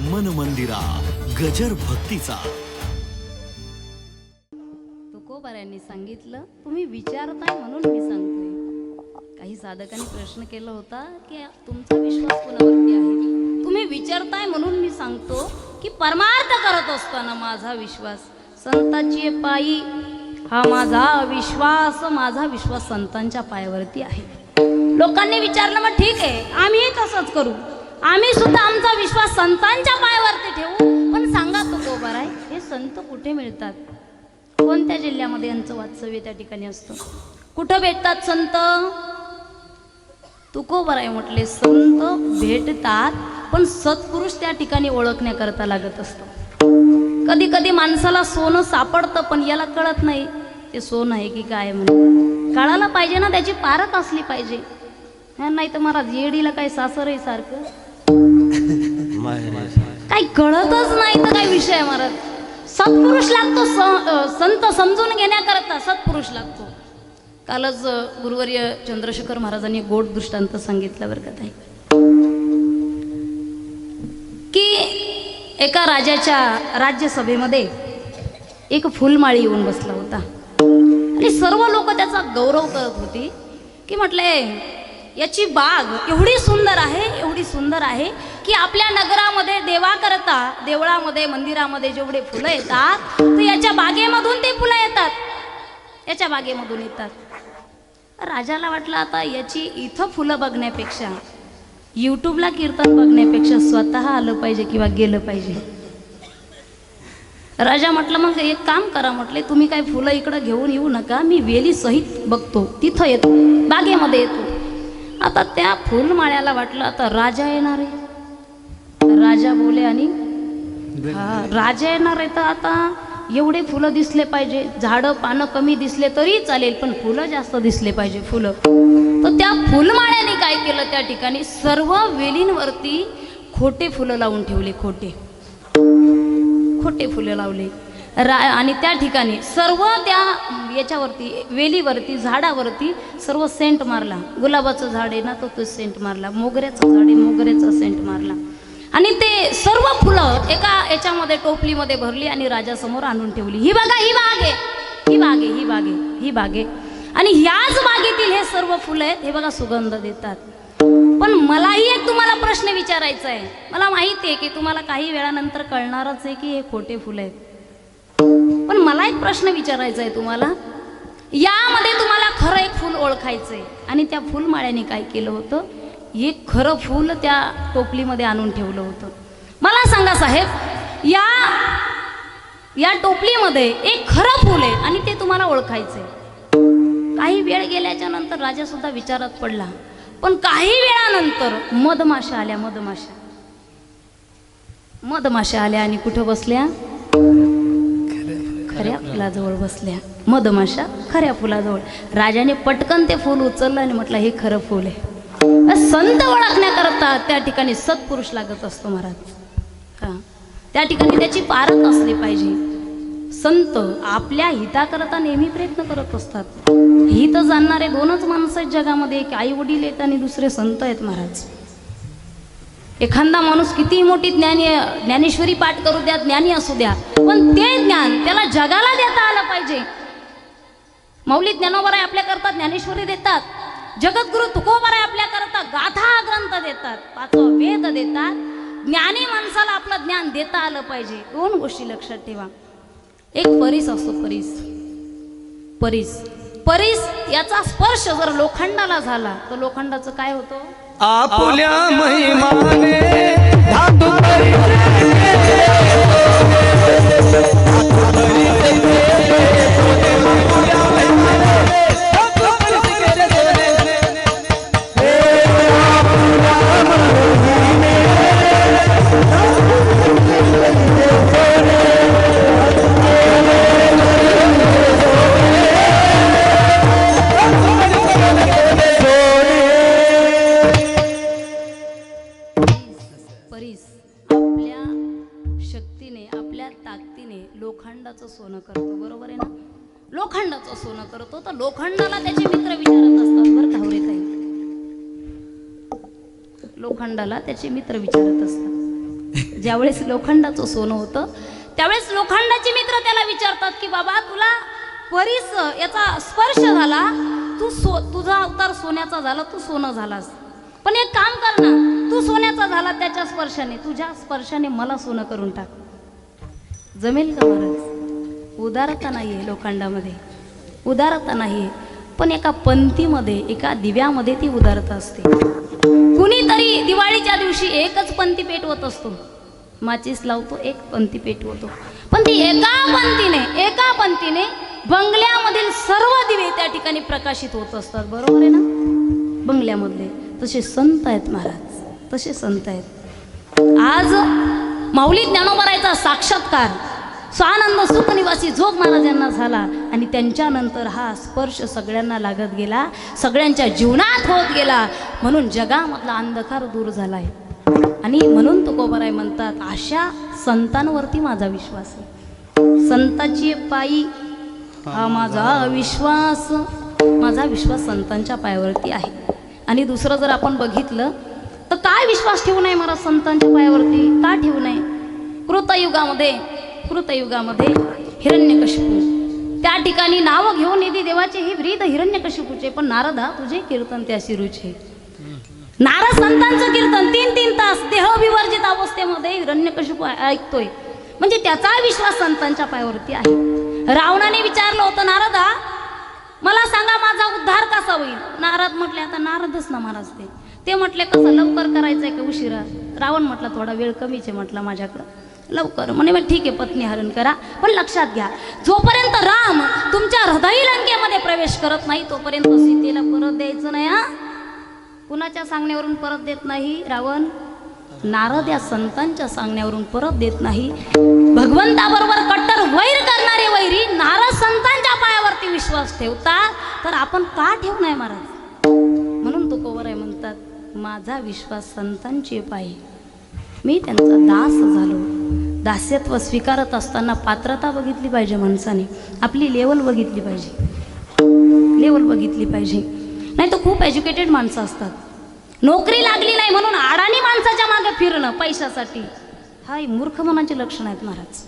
मन मंदिरा गजर भक्तीचा. तुकोबारायांनी सांगितलं तुम्ही विचारताय म्हणून मी सांगतोय काही साधकांनी प्रश्न केला होता की तुमचा विश्वास कोणावरती आहे? तुम्ही विचारताय म्हणून मी सांगतो की परमार्थ करत असताना माझा विश्वास. संतांची पायी हा माझा विश्वास माझा विश्वास संतांच्या पायावरती आहे. लोकांनी विचारलं मग ठीक आहे आम्ही तसंच करू. आम्ही सुद्धा आमचा विश्वास संतांच्या पायावरती ठेवू. पण सांगा तो गोबर आहे हे संत कुठे मिळतात? कोणत्या जिल्ह्यामध्ये यांचं वास्तव्य त्या ठिकाणी असतं? कुठं भेटतात संत? तुकोबर आहे म्हटले संत भेटतात पण सत्पुरुष त्या ठिकाणी ओळखण्याकरता लागत असतो. कधी कधी माणसाला सोनं सापडतं पण याला कळत नाही. ते सोनं आहे की काय म्हणून? कळायला पाहिजे ना त्याची पारख असली पाहिजे. नाही तर महाराज येडीला काय सासर आहे सारखं. काही कळतच नाही तर काय विषय आहे महाराज सत्पुरुष लागतो संत समजून घेण्याकरता सत्पुरुष लागतो. कालच गुरुवर्य चंद्रशेखर महाराजांनी गोड दृष्टांत सांगितलं बरं का ताई. की एका राजाच्या राज्यसभेमध्ये एक फुलमाळी येऊन बसला होता. आणि सर्व लोक त्याचा गौरव करत होती. की म्हटले याची बाग एवढी सुंदर आहे एवढी सुंदर आहे की आपल्या नगरामध्ये देवाकरता देवळामध्ये मंदिरामध्ये जेवढे फुलं येतात तर याच्या बागेमधून ते फुलं येतात. याच्या बागेमधून येतात. राजाला वाटलं आता याची इथं फुलं बघण्यापेक्षा यूट्यूबला कीर्तन बघण्यापेक्षा स्वतः आलं पाहिजे किंवा गेलं पाहिजे? राजा म्हटलं मग एक काम करा म्हटले तुम्ही काय फुलं इकडं घेऊन येऊ नका मी वेली सहित बघतो. तिथं येतो. बागेमध्ये येतो. आता त्या फुलमाळ्याला वाटलं आता राजा येणार आहे. राजा बोले आणि राजा येणार आहे तर आता एवढे फुलं दिसले पाहिजे. झाडं पानं कमी दिसले तरी चालेल पण फुलं जास्त दिसले पाहिजे फुलं. तर त्या फुलमाळ्याने काय केलं त्या ठिकाणी? सर्व वेलींवरती खोटे फुलं लावून ठेवले खोटे. खोटे फुलं लावले. रा आणि त्या ठिकाणी सर्व त्या याच्यावरती वेलीवरती झाडावरती सर्व सेंट मारला. गुलाबाचं झाड आहे ना तो तो सेंट मारला. मोगऱ्याचं झाड आहे मोगऱ्याचा सेंट मारला. आणि ते सर्व फुलं एका याच्यामध्ये टोपलीमध्ये भरली आणि राजासमोर आणून ठेवली. ही बघा ही बाग आहे. ही बागे ही बागे ही बागे आणि ह्याच बागेतील हे सर्व फुलं आहेत हे बघा सुगंध देतात. पण मलाही एक तुम्हाला प्रश्न विचारायचा आहे. मला माहिती आहे की तुम्हाला काही वेळानंतर कळणारच आहे की हे खोटे फुलं आहेत. पण मला एक प्रश्न विचारायचा आहे तुम्हाला. यामध्ये तुम्हाला खरं एक फूल ओळखायचं आहे आणि त्या फुलमाळ्याने काय केलं होतं? एक खरं फूल त्या टोपलीमध्ये आणून ठेवलं होतं. मला सांगा साहेब या या टोपलीमध्ये एक खरं फूल आहे आणि ते तुम्हाला ओळखायचं आहे काही वेळ गेल्याच्यानंतर राजा सुद्धा विचारात पडला. पण काही वेळानंतर मधमाशा आल्या मधमाशा. मधमाशा आल्या आणि कुठं बसल्या? खऱ्या फुलाजवळ बसल्या. मधमाशा खऱ्या फुलाजवळ. राजाने पटकन ते फूल उचललं आणि म्हटलं हे खरं फूल आहे. संत ओळखण्याकरता त्या ठिकाणी सत्पुरुष लागत असतो महाराज. हा त्या ठिकाणी त्याची पारख असली पाहिजे. संत आपल्या हिताकरता नेहमी प्रयत्न करत असतात. हित जाणणारे दोनच माणसं आहेत जगामध्ये. एक आई वडील आहेत आणि दुसरे संत आहेत महाराज. एखादा माणूस कितीही मोठी ज्ञानी ज्ञानेश्वरी पाठ करू द्या ज्ञानी असू द्या पण ते ज्ञान त्याला जगाला देता आलं पाहिजे. मौली ज्ञानोबराय आपल्या करता ज्ञानेश्वरी देतात. जगद्गुरु तुकोबराय आपल्या करता गाथा ग्रंथ देतात पाचवा वेद देतात. ज्ञानी माणसाला आपलं ज्ञान देता आलं पाहिजे. दोन गोष्टी लक्षात ठेवा. एक परीस असतो परीस. परीस. परीस याचा स्पर्श जर लोखंडाला झाला तर लोखंडाचं काय होतं? आपुल्या महिमाने धातू ताई मित्र विचारत असतात. ज्यावेळेस लोखंडाचं सोनं होतं त्यावेळेस लोखंडाचे मित्र त्याला विचारतात की बाबा तुला परीस याचा स्पर्श झाला. तू सो तुझा अवतार सोन्याचा झाला तू सोनं झालास. पण एक काम कर ना तू सोन्याचा झाला त्याच्या स्पर्शाने. तुझ्या स्पर्शाने मला सोनं करून टाक. जमेल का महाराज? उदारता नाही आहे लोखंडामध्ये. उदारता नाही आहे पण एका पंथीमध्ये एका दिव्यामध्ये ती उदारता असते. कुणी आम्ही दिवाळीच्या दिवशी एकच पंथी पेटवत असतो. माचीस लावतो एक पंथी पेटवतो. पण ती एका पंथीने एका पंथीने बंगल्यामधील सर्व दिवे त्या ठिकाणी प्रकाशित होत असतात. बरोबर आहे ना? बंगल्यामधले. तसे संत आहेत महाराज. तसे संत आहेत. आज माऊली ज्ञानोबरायचा साक्षात्कार स्वानंद सुखनिवासी जोग महाराज यांना झाला. आणि त्यांच्यानंतर हा स्पर्श सगळ्यांना लागत गेला. सगळ्यांच्या जीवनात होत गेला. म्हणून जगामधला अंधकार दूर झालाय. आणि म्हणून तुकोबराय म्हणतात अशा संतांवरती माझा विश्वास आहे. संताची पायी हा माझा विश्वास माझा विश्वास संतांच्या पायावरती आहे. आणि दुसरं जर आपण बघितलं तर काय विश्वास ठेवू नये मला संतांच्या पायावरती? का ठेवू नये? कृतयुगामध्ये कृतयुगामध्ये हिरण्यकशिपू. त्या ठिकाणी नाव घेऊन येते देवाचे हे ब्रीद हिरण्यकशिपूचे. पण नारदा तुझे कीर्तन त्या शिरूचे नारद संतांचं कीर्तन तीन तीन तास देह विवर्जित अवस्थेमध्ये हिरण्यकशिपू ऐकतोय. म्हणजे त्याचा विश्वास संतांच्या पायावरती आहे. रावणाने विचारलं होतं नारदा मला सांगा माझा उद्धार कसा होईल? नारद म्हटले आता नारदच ना महाराज ते. ते म्हटले कसं लवकर करायचंय का उशिरा? रावण म्हटलं थोडा वेळ कमीच आहे म्हटलं माझ्याकडं. लवकर. म्हणे मग ठीक आहे पत्नी हरण करा पण लक्षात घ्या. जोपर्यंत राम तुमच्या हृदय लंकेमध्ये प्रवेश करत नाही तोपर्यंत सीतेला परत द्यायचं नाही हा? कुणाच्या सांगण्यावरून परत देत नाही रावण? नारद या संतांच्या सांगण्यावरून परत देत नाही. भगवंताबरोबर कट्टर वैर करणारे वैरी नारद संतांच्या पायावरती विश्वास ठेवतात तर आपण का ठेवू नये महाराज? म्हणून तो आहे म्हणतात माझा विश्वास संतांचे पाय. मी त्यांचा दास झालो. दास्यत्व स्वीकारत असताना पात्रता बघितली पाहिजे माणसाने. आपली लेवल बघितली पाहिजे. लेवल बघितली पाहिजे. नाही तर खूप एज्युकेटेड माणसं असतात. नोकरी लागली नाही म्हणून आडाणी माणसाच्या मागे फिरणं पैशासाठी. हा मूर्ख मनाचे लक्षण आहेत महाराज.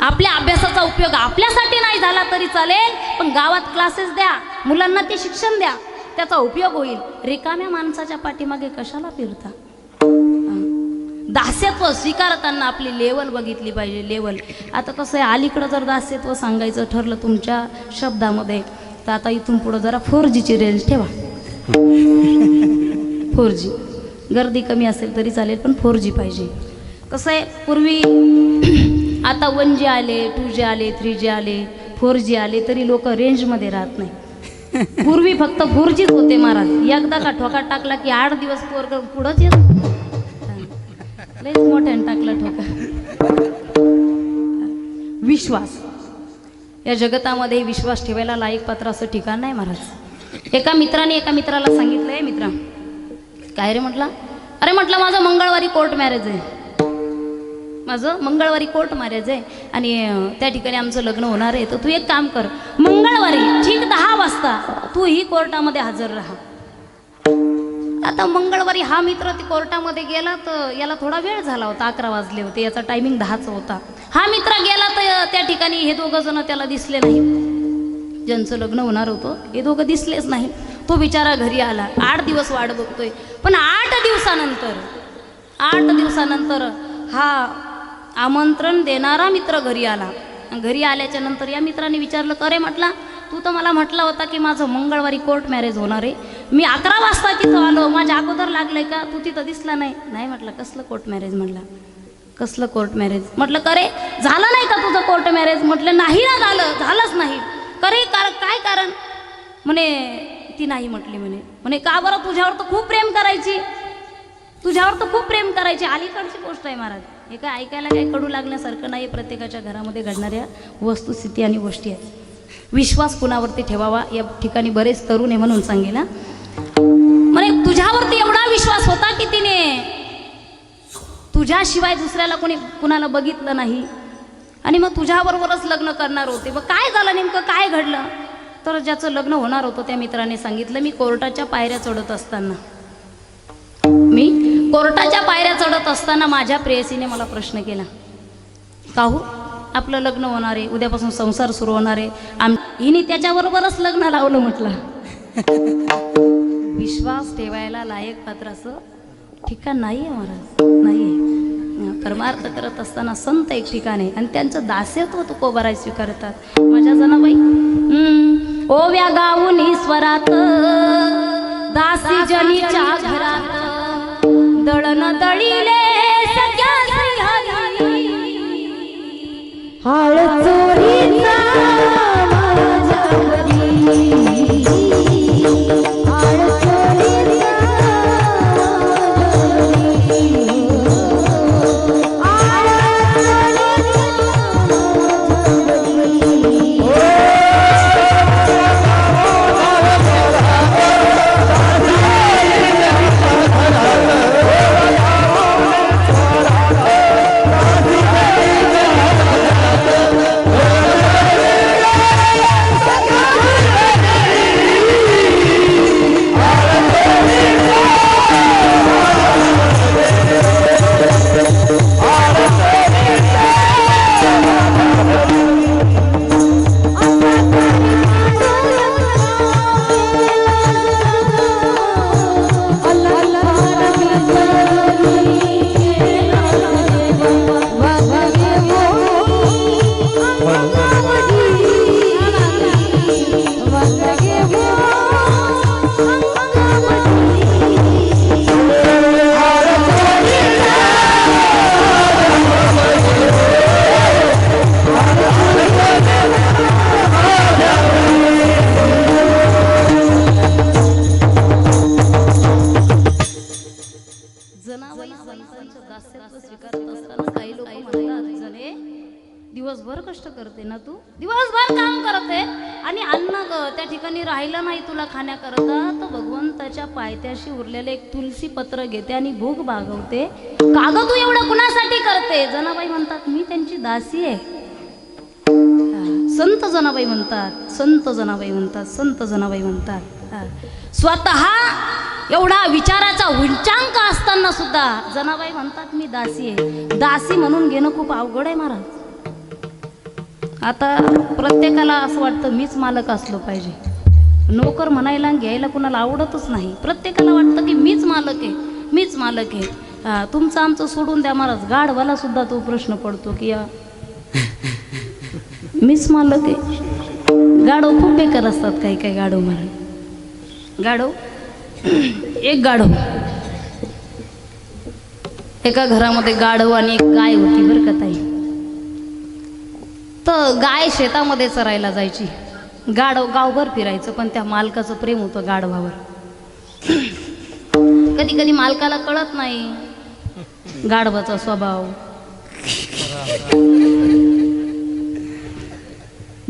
आपल्या अभ्यासाचा उपयोग आपल्यासाठी नाही झाला तरी चालेल पण गावात क्लासेस द्या मुलांना ते शिक्षण द्या. त्याचा उपयोग होईल. रिकाम्या माणसाच्या पाठीमागे कशाला फिरता? दास्यत्व स्वीकारताना आपली लेवल बघितली पाहिजे लेवल. आता कसं आहे अलीकडं जर दास्यत्व सांगायचं ठरलं तुमच्या शब्दामध्ये तर आता इथून पुढं जरा फोर जीची रेंज ठेवा. फोर जी गर्दी कमी असेल तरी चालेल पण फोर जी पाहिजे. कसं आहे पूर्वी आता वन जी आले टू जी आले थ्री जी आले फोर जी आले तरी लोक रेंजमध्ये राहत नाही. पूर्वी फक्त फोर जीच होते महाराज. एकदा का ठोका टाकला की आठ दिवस पोर पुढंच येत? लयच मोठ्याने टाकला ठोका. विश्वास. या जगतामध्ये विश्वास ठेवायला लायक पात्र असं ठिकाण नाही महाराज. एका मित्राने एका मित्राला सांगितलं आहे मित्रा. काय रे म्हटला? अरे म्हटलं माझं मंगळवारी कोर्ट मॅरेज आहे. माझं मंगळवारी कोर्ट मॅरेज आहे. आणि त्या ठिकाणी आमचं लग्न होणार आहे. तर तू एक काम कर. मंगळवारी ठीक दहा वाजता तू ही कोर्टामध्ये हजर राहा. आता मंगळवारी हा मित्र ते कोर्टामध्ये गेला तर याला थोडा वेळ झाला होता अकरा वाजले होते याचा टायमिंग दहाचा होता. हा मित्र गेला तर त्या ठिकाणी हे दोघं जण त्याला दिसले नाही. ज्यांचं लग्न होणार होतं हे दोघं दिसलेच नाही. तो बिचारा घरी आला. आठ दिवस वाट बघतोय. पण आठ दिवसानंतर आठ दिवसानंतर हा आमंत्रण देणारा मित्र घरी आला. घरी आल्याच्यानंतर या मित्राने विचारलं अरे म्हटला तू तर मला म्हटला होता की माझं मंगळवारी कोर्ट मॅरेज होणार आहे. मी अकरा वाजता तिथं आलो. माझ्या अगोदर लागलंय का? तू तिथं दिसला नाही. नाही म्हटलं कसलं कोर्ट मॅरेज म्हटलं? कसलं कोर्ट मॅरेज म्हटलं करे झालं नाही का तुझं कोर्ट मॅरेज म्हटलं नाही ना झालं. झालंच नाही. करे कार काय कारण? म्हणे ती नाही म्हटली म्हणे. म्हणे का बरं? तुझ्यावर तर खूप प्रेम करायची. तुझ्यावर तर खूप प्रेम करायची. अलीकडची गोष्ट आहे महाराज. हे काय ऐकायला काही कडू लागण्यासारखं नाही. प्रत्येकाच्या घरामध्ये घडणाऱ्या वस्तुस्थिती आणि गोष्टी आहेत. विश्वास कुणावरती ठेवावा? या ठिकाणी बरेच तरुण आहे म्हणून सांगेल म्हणे तुझ्यावरती एवढा विश्वास होता की तिने? तुझ्याशिवाय दुसऱ्याला कोणी कुणाला बघितलं नाही. आणि मग तुझ्याबरोबरच लग्न करणार होते. मग काय झालं नेमकं? काय घडलं? तर ज्याचं लग्न होणार होतं त्या मित्राने सांगितलं मी कोर्टाच्या पायऱ्या चढत असताना. मी? कोर्टाच्या पायऱ्या चढत असताना माझ्या प्रेयसीने मला प्रश्न केला. काहू? आपलं लग्न होणार आहे उद्यापासून संसार सुरू होणार आहे. आम हिने त्याच्याबरोबरच लग्न लावलं म्हटलं. विश्वास ठेवायला लायक पात्र असं ठिकाण नाही आहे महाराज नाही आहे परमार्थ करत असताना संत एक ठिकाण आहे. आणि त्यांचं दास्यत्व तुकोबाराय स्वीकारतात. माझ्या जनाबाई हम्म, ओव्या गाऊन ईश्वरात दासी जनीच्या घरात दळण दळीले जनाबाई पत्र आणि भूक भागवते. काग तू एवढं कुणासाठी करते? जनाबाई म्हणतात मी त्यांची दासी आहे. संत जनाबाई म्हणतात संत जनाबाई म्हणतात संत जनाबाई म्हणतात. स्वतः एवढा विचाराचा उंचांक असताना सुद्धा जनाबाई म्हणतात मी दासी आहे. दासी म्हणून घेणं खूप अवघड आहे महाराज. आता प्रत्येकाला असं वाटतं मीच मालक असलो पाहिजे. नोकर म्हणायला घ्यायला कुणाला आवडतच नाही. प्रत्येकाला वाटतं की मीच मालक आहे. मीच मालक आहे. हा, तुमचं आमचं सोडून द्या महाराज गाढवाला सुद्धा तो प्रश्न पडतो की या. मीच मालक आहे. गाढव खूप बेकार असतात काही काही गाढव महाराज गाढव? एक गाढव. एका घरामध्ये गाढव आणि एक गाय होती बरं का ताई? तर गाय शेतामध्ये चरायला जायची. गाढव गावभर फिरायचं पण त्या मालकाचं प्रेम होतं गाढवावर. कधी कधी मालकाला कळत नाही. गाढवाचा स्वभाव.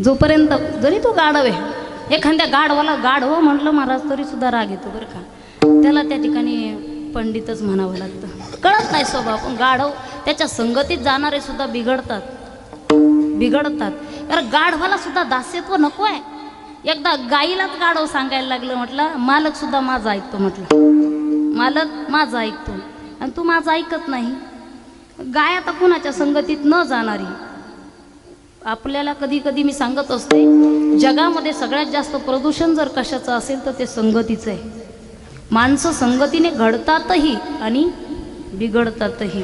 जोपर्यंत जरी तो गाढव आहे एखाद्या गाढवाला गाढव म्हटलं महाराज तरी सुद्धा राग येतो बरं का? त्याला त्या ठिकाणी पंडितच म्हणावं लागतं. कळत नाही स्वभाव पण गाढव त्याच्या संगतीत जाणारे सुद्धा बिघडतात. बिघडतात. कारण गाढवाला सुद्धा दास्यत्व नको आहे. एकदा गाईलाच गाढव सांगायला लागलं म्हटलं मालक सुद्धा माझा ऐकतो म्हटलं. मालक माझा ऐकतो आणि तू माझं ऐकत नाही. गाय आता कुणाच्या संगतीत न जाणारी? आपल्याला कधी कधी मी सांगत असते जगामध्ये सगळ्यात जास्त प्रदूषण जर कशाचं असेल तर ते संगतीचं आहे. माणसं संगतीने घडतातही आणि बिघडतातही.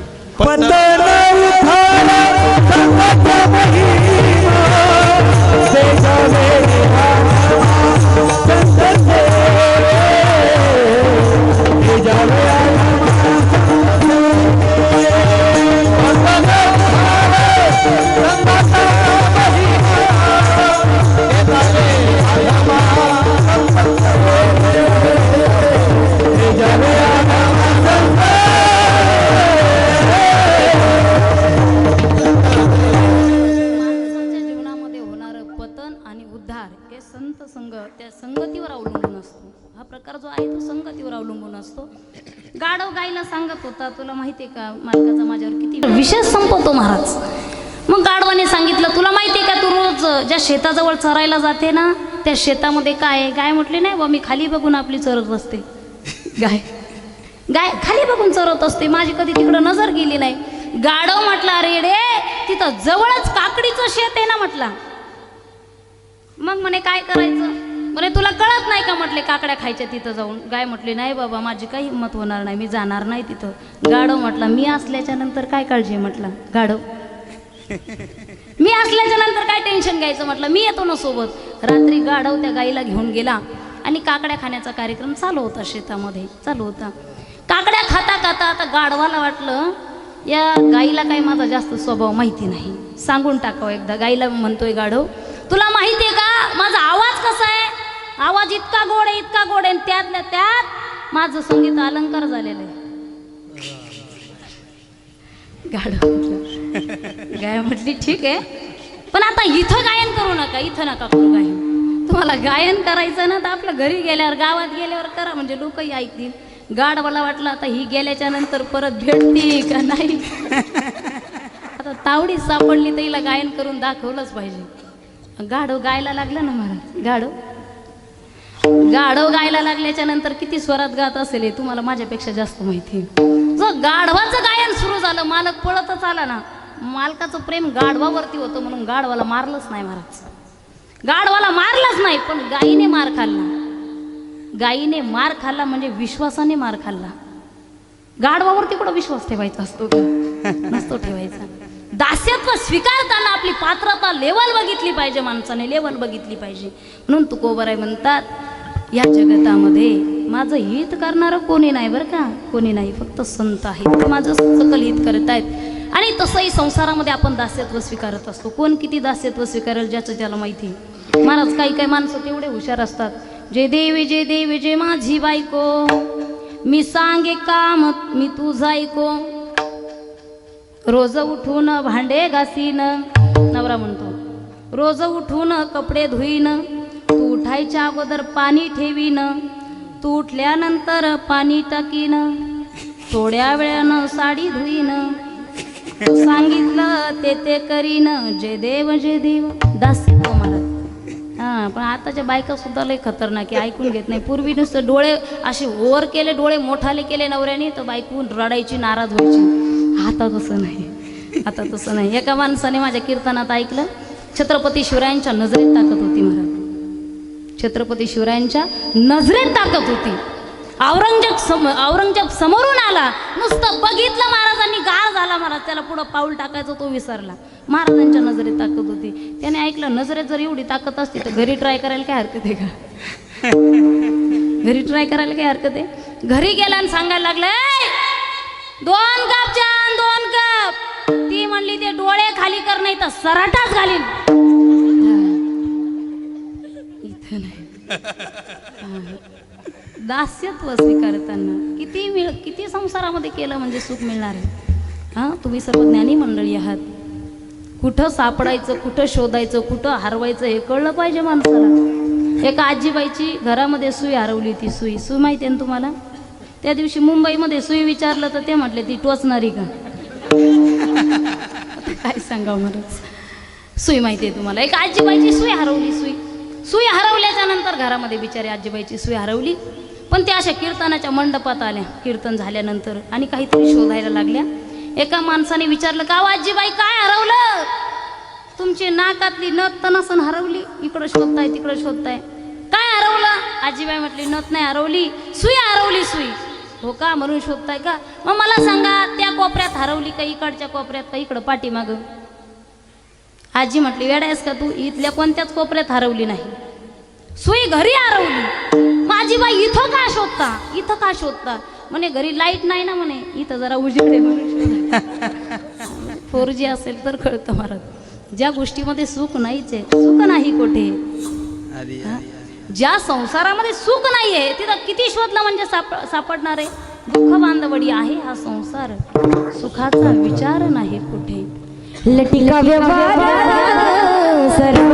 जवळ चरायला जाते ना त्या शेतामध्ये काय आहे? गाय म्हटली नाही बा मी खाली बघून आपली चरत असते गाय. गाय खाली बघून चरत असते. माझी कधी तिकडं नजर गेली नाही. गाडव म्हटला रेडे रे तिथं जवळच काकडीचं शेत आहे ना म्हटला. मग म्हणे काय करायचं? म्हणे तुला कळत नाही का? म्हटले काकड्या खायच्या तिथं जाऊन. गाय म्हटली नाही बाबा माझी काही हिंमत होणार नाही मी जाणार नाही तिथं. गाढव म्हटला मी असल्याच्या नंतर काय काळजी? आहे?" म्हटलं गाडव मी असल्याच्या नंतर काय टेन्शन घ्यायचं म्हटलं? मी येतो ना सोबत. रात्री गाढव त्या गाईला घेऊन गेला आणि काकड्या खाण्याचा कार्यक्रम चालू होता शेतामध्ये. चालू होता. काकड्या खाता खाता आता गाढवाला वाटलं या गाईला काही माझा जास्त स्वभाव माहिती नाही. सांगून टाकावं एकदा. गाईला म्हणतोय गाढव तुला माहिती आहे का? माझा आवाज कसा आहे? आवाज इतका गोड आहे इतका गोड आहे आणि त्यातल्या त्यात माझं संगीत अलंकार झालेलं आहे. गाढव. गाय म्हटली ठीक आहे. पण आता इथं गायन करू नका इथं नका करू गायन. तुम्हाला गायन करायचं ना तर आपलं घरी गेल्यावर गावात गेल्यावर करा म्हणजे लोकही ऐकतील. गाढवाला वाटलं आता ही गेल्याच्यानंतर परत भेटती का नाही? आता तावडी सापडली तर हिला गायन करून दाखवलंच पाहिजे. गाढव गायला लागलं ना महाराज? गाढव? गाढव गायला लागल्याच्या नंतर किती स्वरात गात असेल हे तुम्हाला माझ्यापेक्षा जास्त माहिती आहे. जो गाढवाचं गायन सुरू झालं मालक पळतच आला ना मालकाचं प्रेम गाढवावरती होतं म्हणून गाढवाला मारलंच नाही महाराज. गाढवाला मारलंच नाही पण गायीने मार खाल्ला. गायीने मार खाल्ला म्हणजे विश्वासाने मार खाल्ला. गाढवावरती कुठं विश्वास ठेवायचा असतो नसतो ठेवायचा. दास्यत्व स्वीकारताना आपली पात्रता लेवल बघितली पाहिजे माणसाने लेवल बघितली पाहिजे. म्हणून तुकोबराय म्हणतात या जगतामध्ये माझं हित करणारं कोणी नाही बरं का? कोणी नाही फक्त संत आहेत. माझं सकल हित करत आहेत आणि तसंही संसारामध्ये आपण दास्यत्व स्वीकारत असतो. कोण किती दास्यत्व स्वीकारेल ज्याचं त्याला माहिती? महाराज काही काही माणसं तेवढे हुशार असतात. जे देवी जे देवी जे माझी बायको. मी सांगे काम मी तुझा ऐको रोज उठून भांडे घासीन नवरा म्हणतो. रोज उठून कपडे धुईन तू उठायच्या अगोदर पाणी ठेवीन तू उठल्यानंतर पाणी टाकीन थोड्या वेळानं साडी धुईन. सांगितलं ते ते करीन जे देव जे देव. दास हो मला. हा पण आताच्या बायका सुद्धा लय खतरनाक आहे ऐकून घेत नाही. पूर्वी नुसतं डोळे असे ओवर केले डोळे मोठाले केले नवऱ्याने तर बायकून रडायची नाराज व्हायची. आता तसं नाही. आता तसं नाही. एका माणसाने माझ्या कीर्तनात ऐकलं छत्रपती शिवरायांच्या नजरेत ताकद होती महाराज. छत्रपती शिवरायांच्या नजरेत ताकद होती. औरंगजेब सम औरंगजेब समोरून आला नुसतं बघितलं आणि गार झाला महाराज त्याला पुढं पाऊल टाकायचं तो विसरला. महाराजांच्या नजरेत ताकद होती. त्याने ऐकलं नजरेत जर एवढी ताकद असती तर घरी ट्राय करायला काय हरकत आहे का? घरी ट्राय करायला काय हरकत आहे? घरी गेला आणि सांगायला लागलं दोन कप छान दोन कप. ती म्हणली ते डोळे खाली कर नाही तर सराटाच घालीन. इथं नाही. दास्यत्व स्वीकारताना किती मिळ किती संसारामध्ये केलं म्हणजे सुख मिळणार आहे? हां तुम्ही सर्व ज्ञानी मंडळी आहात. कुठं सापडायचं कुठं शोधायचं कुठं हरवायचं हे कळलं पाहिजे माणसाला. एका आजीबाईची घरामध्ये सुई हरवली ती सुई. सुई माहिती आहे ना तुम्हाला? त्या दिवशी मुंबईमध्ये सुई विचारलं तर ते म्हटले ती टोचणारी का? काय सांगा मला सुई माहिती आहे तुम्हाला. एक आजीबाईची सुई हरवली सुई. सुई हरवल्याच्या नंतर घरामध्ये बिचारी आजीबाईची सुई हरवली. पण त्या अशा कीर्तनाच्या मंडपात आल्या. कीर्तन झाल्यानंतर आणि काहीतरी शोधायला लागल्या. एका माणसाने विचारलं का "अहो, आजीबाई काय हरवलं? तुमची नाकातली नथ तर नसन हरवली इकडं शोधताय तिकडं शोधताय. काय हरवलं? आजीबाई म्हटली नथ नाही हरवली सुई हरवली सुई. हो का म्हणून शोधताय का? मग मला सांगा त्या कोपऱ्यात हरवली का इकडच्या कोपऱ्यात का इकडं पाठीमागं? आजी म्हटली वेडायस का तू इथल्या कोणत्याच कोपऱ्यात हरवली नाही. सुई घरी हरवली? माझी बाई इथं का शोधता? इथं का शोधता? म्हणे घरी लाइट नाही ना म्हणे इथं जरा उजेड आहे म्हणून. फोर जी असेल तर कळतं महाराज ज्या गोष्टीमध्ये सुख नाहीच आहे सुख नाही कुठे? ज्या संसारामध्ये सुख नाहीये तिथं किती शोधलं म्हणजे साप सापडणार? आहे दुःख बांधवडी आहे हा संसार. सुखाचा विचार नाही कुठे. लटिका व्यवहार. सर्व